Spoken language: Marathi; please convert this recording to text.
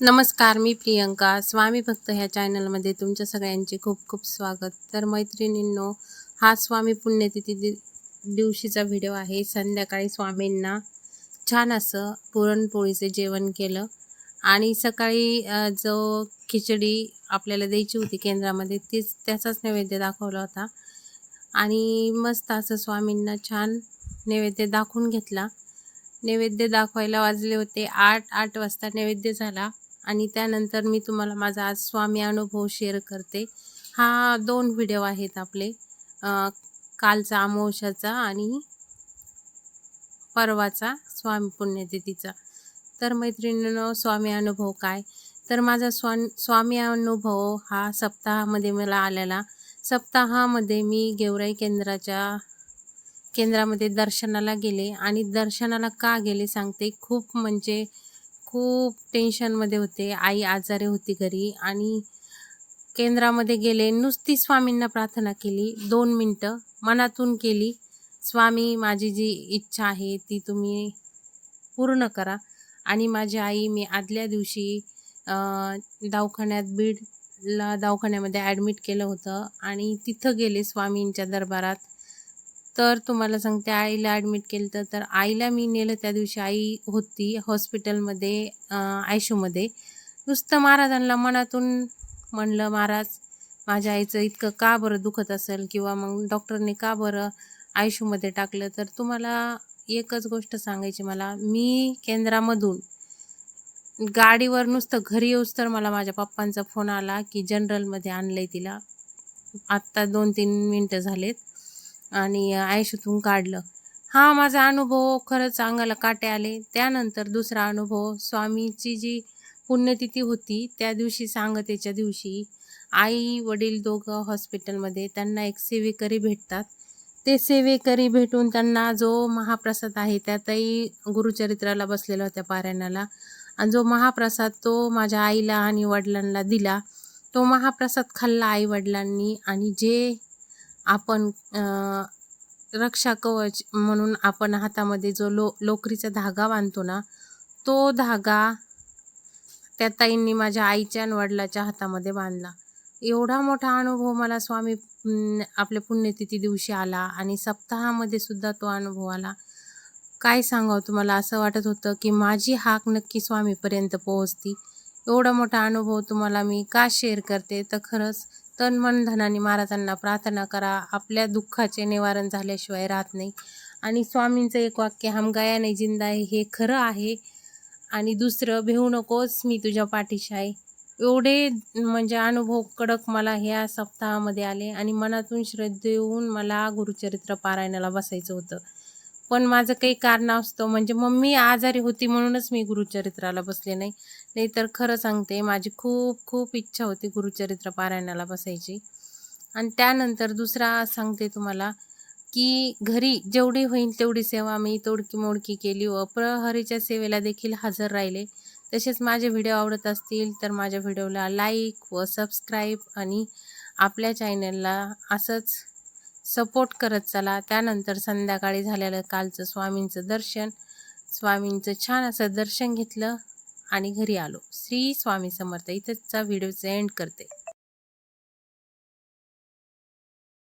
नमस्कार मी प्रियंका. स्वामी भक्त ह्या चॅनलमध्ये तुमच्या सगळ्यांचे खूप खूप स्वागत. तर मैत्रिणींनो हा स्वामी पुण्यतिथी दि दिवशीचा व्हिडिओ आहे. संध्याकाळी स्वामींना छान असं पुरणपोळीचं जेवण केलं आणि सकाळी जो खिचडी आपल्याला द्यायची होती केंद्रामध्ये तीच त्याचाच नैवेद्य दाखवला होता आणि मस्त असं स्वामींना छान नैवेद्य दाखवून घेतला. नैवेद्य दाखवायला वाजले होते आठ आठ वाजता नैवेद्य झाला. आणि त्यानंतर मी तुम्हाला माझा आज स्वामी अनुभव शेअर करते. हा दोन व्हिडिओ आहेत आपले. कालचा अमावश्याचा आणि परवाचा स्वामी पुण्यतिथीचा. तर मैत्रिणींनो स्वामी अनुभव काय? तर माझा स्वा स्वामी अनुभव हा सप्ताहामध्ये मला आलेला. सप्ताहामध्ये मी गेवराई केंद्राच्या केंद्रामध्ये दर्शनाला गेले. आणि दर्शनाला का गेले सांगते. खूप म्हणजे खूप टेन्शनमध्ये होते. आई आजारी होती घरी आणि केंद्रामध्ये गेले. नुसती स्वामींना प्रार्थना केली. दोन मिनटं मनातून केली स्वामी माझी जी इच्छा आहे ती तुम्ही पूर्ण करा. आणि माझी आई मी आदल्या दिवशी दवाखान्यात बीडला दवाखान्यामध्ये ॲडमिट केलं होतं. आणि तिथं गेले स्वामींच्या दरबारात. तर तुम्हाला सांगते आईला ॲडमिट केलं तर तर आईला मी नेलं त्या दिवशी. आई होती हॉस्पिटलमध्ये आयशूमध्ये. नुसतं महाराजांना मनातून म्हणलं महाराज माझ्या आईचं इतकं का बरं दुखत असेल? किंवा मग डॉक्टरने का बरं आयशूमध्ये टाकलं? तर तुम्हाला एकच गोष्ट सांगायची मला. मी केंद्रामधून गाडीवर नुसतं घरी येऊस तर मला माझ्या पप्पांचा फोन आला की जनरलमध्ये आणलं आहे तिला. आत्ता दोन तीन मिनटं झालेत. आणि आयुष्यातून काढलं. हा माझा अनुभव खरंच अंगाला काटे आले. त्यानंतर दुसरा अनुभव स्वामीची जी पुण्यतिथी होती त्या दिवशी सांगतेच्या दिवशी आई वडील दोघं हॉस्पिटलमध्ये त्यांना एक सेवेकरी भेटतात. ते सेवेकरी भेटून त्यांना जो महाप्रसाद आहे त्यातही गुरुचरित्राला बसलेला होत्या पारायणाला. आणि जो महाप्रसाद तो माझ्या आईला आणि वडिलांना दिला तो महाप्रसाद खाल्ला आई वडिलांनी आणि जे आपण रक्षा कवच म्हणून आपण हातामध्ये जो लो लोकरीचा धागा बांधतो ना तो धागा त्या ताईंनी माझ्या आईच्या आणि वडिलाच्या हातामध्ये बांधला. एवढा मोठा अनुभव मला स्वामी आपल्या पुण्यतिथी दिवशी आला आणि सप्ताहामध्ये सुद्धा तो अनुभव आला. काय सांगावं तुम्हाला? असं वाटत होतं की माझी हाक नक्की स्वामीपर्यंत पोहोचती. एवढा मोठा अनुभव तुम्हाला मी का शेअर करते? तर खरंच तन मन धनाने महाराजांना प्रार्थना करा. आपल्या दुःखाचे निवारण झाल्याशिवाय राहत नाही. आणि स्वामींचं एक वाक्य हम गया नाही जिंदा आहे हे खरं आहे. आणि दुसरं भेऊ नकोस मी तुझ्या पाठीशी आहे. एवढे म्हणजे अनुभव कडक मला ह्या सप्ताहामध्ये आले आणि मनातून श्रद्धेहून मला गुरुचरित्र पारायणाला बसायचं होतं. पण माझं काही कारण असतं. म्हणजे मम्मी आजारी होती म्हणूनच मी गुरुचरित्राला बसले नाही. नाहीतर खरं सांगते माझी खूप खूप इच्छा होती गुरुचरित्र पारायणाला बसायची. आणि त्यानंतर दुसरा सांगते तुम्हाला की घरी जेवढी होईल तेवढी सेवा मी तोडकी मोडकी केली. व प्रहरीच्या सेवेला देखील हजर राहिले. तसेच माझे व्हिडिओ आवडत असतील तर माझ्या व्हिडिओला लाईक व सबस्क्राईब आणि आपल्या चॅनलला असंच सपोर्ट करत चला. त्यानंतर संध्याकाळी झालेलं कालचं स्वामींचं दर्शन. स्वामींचं छान असं दर्शन घेतलं आणि घरी आलो. श्री स्वामी समर्थ इथंचा व्हिडिओचं एंड करते.